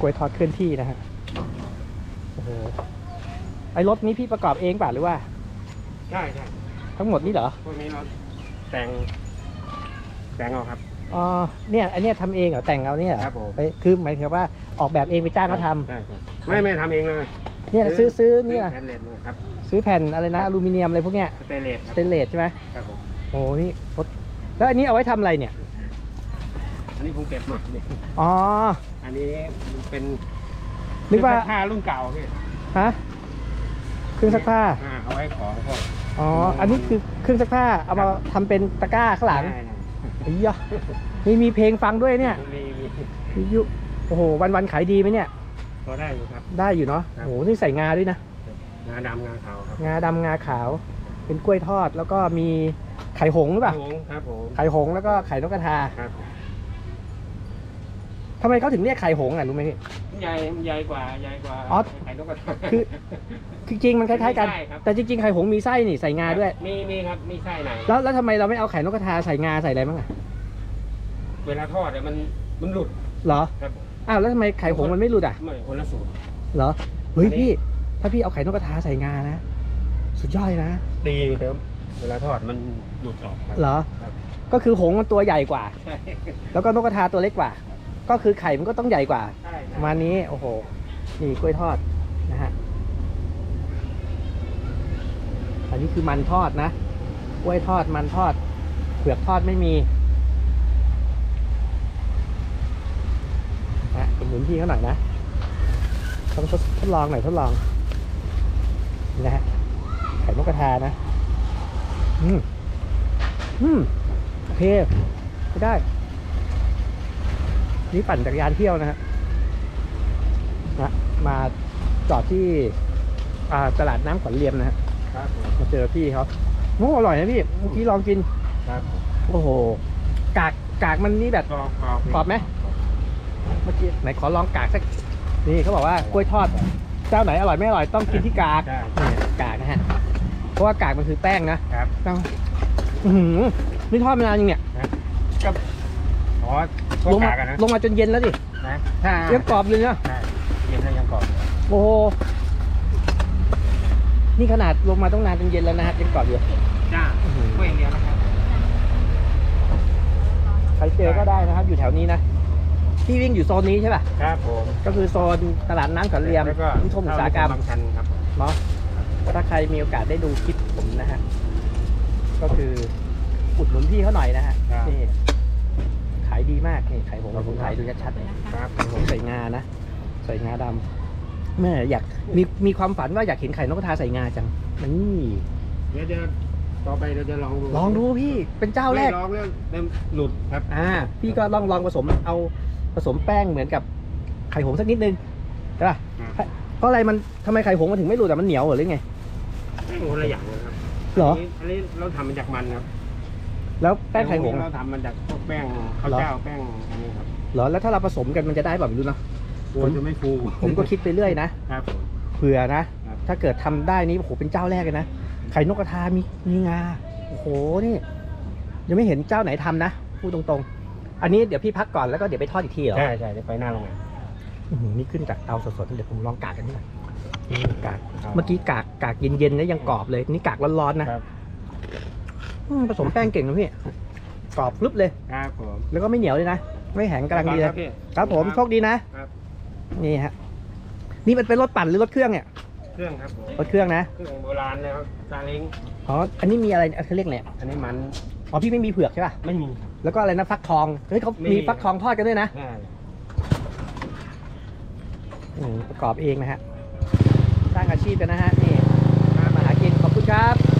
กล้วยทอดเคลื่อนที่นะฮะโอ้โหไอ้รถนี้พี่ประกอบเองป่ะหรือว่า ใช่ใช่ทั้งหมดนี่เหรอ พวกนี้เราแต่งแต่งเอาครับ อ๋อ เนี่ยอันเนี้ยทำเองเหรอแต่งเอาเนี่ยเหรอครับผม ไปคือหมายถึงว่าออกแบบเองไปจ้างเขาทใช่ครับไม่ไม่ทำเองเลยำเนี่ยซื้อซื้อเนี่ยแผ่นเลสมาครับซื้อแผ่นอะไรนะอลูมิเนียมอะไรพวกเนี้ยสเตนเลสคสรับเตนเลสใช่ไหมครับผมโอ้นี่รถแล้วอันนี้เอาไว้ทำอะไรเนี่ย อันนี้ผมเก็บมาเนี่ยอ๋อ อันนี้มันเป็นนึกว่าผ้ารุ่นเก่าพี่ฮะเครื่องซักผ้า อ่าเอาไว้ของพวก อ๋อ อันนี้คือเครื่องซักผ้า เอามาทำเป็นตะกร้าข้างหลังได้ไอ้ยะนี่มีเพลงฟังด้วยเนี่ยมีมีวิทยุโอ้โห วันวันๆขายดีไหมเนี่ย พอได้อยู่ครับ ได้อยู่เนาะ ครับ โอ้โห นี่ใส่งาด้วยนะ งาดำงาขาวครับงาดำงาขาว เป็นกล้วยทอด แล้วก็มีไข่หงส์หรือเปล่าครับผมครับผมไข่หงส์แล้วก็ไข่นกกระทา ครับ ทำไมเขาถึงเรียกไข่หงส์อะรู้ไหมพี่ ใหญ่ใหญ่กว่าใหญ่กว่าอ๋อ ไข่นกกระทาคือคือจริงมันคล้ายๆกันไม่ใช่ครับแต่จริงๆไข่หงส์มีไส้นี่ใส่งาด้วย มีมีครับมีไส้ในแล้วแล้วทำไมเราไม่เอาไข่นกกระทาใส่งาใส่อะไรบ้างอะเวลาทอดเนี่ยมันมันหลุดเหรอครับผมอ้าวแล้วทำไมไข่หงส์มันไม่หลุดอะไม่คนละสูตร เหรอเฮ้ยอันนี้ พี่ ถ้าพี่เอาไข่นกกระทาใส่งานะสุดยอดเลยนะตีเดิมเวลาทอดมันหลุดออกครับ เหรอ ครับ ก็คือหงส์มันตัวใหญ่กว่า ใช่แล้วก็นกกระทาตัวเล็กกว่า ก็คือไข่มันก็ต้องใหญ่กว่าใช่ประมาณนี้โอ้โหนี่กล้วยทอดนะฮะอันนี้คือมันทอดนะกล้วยทอดมันทอด เผือกทอดไม่มีนะอุดหนุนพี่เขาหน่อยนะต้องทดทดลองหน่อยทดลองนี่นะฮะไข่นกกระทานะ อืม อืม โอเคไม่ได้ นี่ปั่นจักรยานเที่ยวนะฮะนะมาจอดที่อ่าตลาดน้ำขวัญเรียมนะฮะครับผมมาเจอพี่เขาโอ้อร่อยนะพี่เมื่อกี้ลองกินครับผมโอ้โหกากกากมันนี่แบบกรอบกรอบกรอบไหมเมื่อกี้ไหนขอลองกากสักนี่เขาบอกว่ากล้วยทอด เจ้าไหนอร่อยไม่อร่อยต้องกินที่กากใช่นี่กากนะฮะเพราะว่ากากมันคือแป้งนะครับต้องอื้อหือนี่ทอดมานานยังเนี่ยก็อ๋อพว ลกงมากากอะนะลงมาจนเย็นแล้วดินะถ้ายังกรอบเลยนะใช่เย็นแล้วยังกรอบอยู่โอ้โหนี่ขนาดลงมาต้องนานจนเย็นแล้วนะฮะยังกรอบอยู่จ้าถ้วยเดียวนะครับใครเจอก็ได้นะครับ อยู่แถวนี้นะพี่วิ่งอยู่โซนนี้ใช่ป่ะครับผมก็คือโซนตลาดน้ำขันเรียมแล้วก็นิคมอุตสาหกรรมบางชันครับผมเนาะถ้าใครมีโอกาสได้ดูคลิปผมนะฮะก็คืออุดหนุนพี่เขาหน่อยนะฮะนี่ขายดีมากนี่ไข่หงส์ผมขายดูชัดๆเลยครับไข่หงส์ใส่งานะใส่งาดำแม่อยากมีมีความฝันว่าอยากเห็นไข่นกกระทาใส่งาจังนี่เดี๋ยวจะต่อไปเราจะลองดูลองดูพี่เป็นเจ้าแรกไม่ลองแล้วเริ่มหลุดครับอ่า พี่ก็ลองลองผสมเอาผสมแป้งเหมือนกับไข่หงส์สักนิดนึงใช่ป่ะครับเพราะอะไรมันทำไมไข่หงส์มันถึงไม่หลุดแต่มันเหนียวหรือไงคนละอย่างเลยครับเหรอนนี้อันนี้เราทำมาจากมันครับแล้วแป้งไข่หงส์เราทำมาจากพวก แป้งข้าวเหรอเจ้าแป้งอันนี้ครับเหรอแล้วถ้าเราผสมกันมันจะได้แบบไม่รู้เนอะกลัวจะไม่ฟูผมก็คิดไปเรื่อยนะครับผม เผื่อนะ ครับ ถ้าเกิดทำได้นี่โอ้โหเป็นเจ้าแรกเลยนะไข่นกกระทามีมีงาโอ้โหนี่ยังไม่เห็นเจ้าไหนทำนะพูดตรงๆ อันนี้เดี๋ยวพี่พักก่อนแล้วก็เดี๋ยวไปทอดอีกทีเหรอ ใช่ใช่เดี๋ยวไปหน้าโรงงานอื้อหือนี่ขึ้นจากเตาสดๆเดี๋ยวผมลองกากกันนิดหน่อยนี่กากครับเมื่อกี้กากกากเย็นๆนะยังกรอบเลย นี่กากร้อนๆนะครับ อืมผสมแป้งเก่งนะพี่ กรอบรึบเลย ครับผมแล้วก็ไม่เหนียวเลยนะ ไม่แข็งกำลังดีเลยครับพี่ ครับผมโชคดีนะครับ นี่ฮะนี่มันเป็นรถปั่นหรือรถเครื่องเนี่ยเครื่องครับผมรถเครื่องนะเครื่องโบราณเลยครับซาเล้งอ๋ออันนี้มีอะไรเขาเรียกอะไรอันนี้มันอ๋อพี่ไม่มีเผือกใช่ป่ะไม่มีครับแล้วก็อะไรนะฟักทองเฮ้ยเขามี มีฟักทองทอดกันด้วยนะใช่อืมประกอบเองนะฮะสร้างอาชีพกันนะฮะนี่มาหากินขอบคุณครับ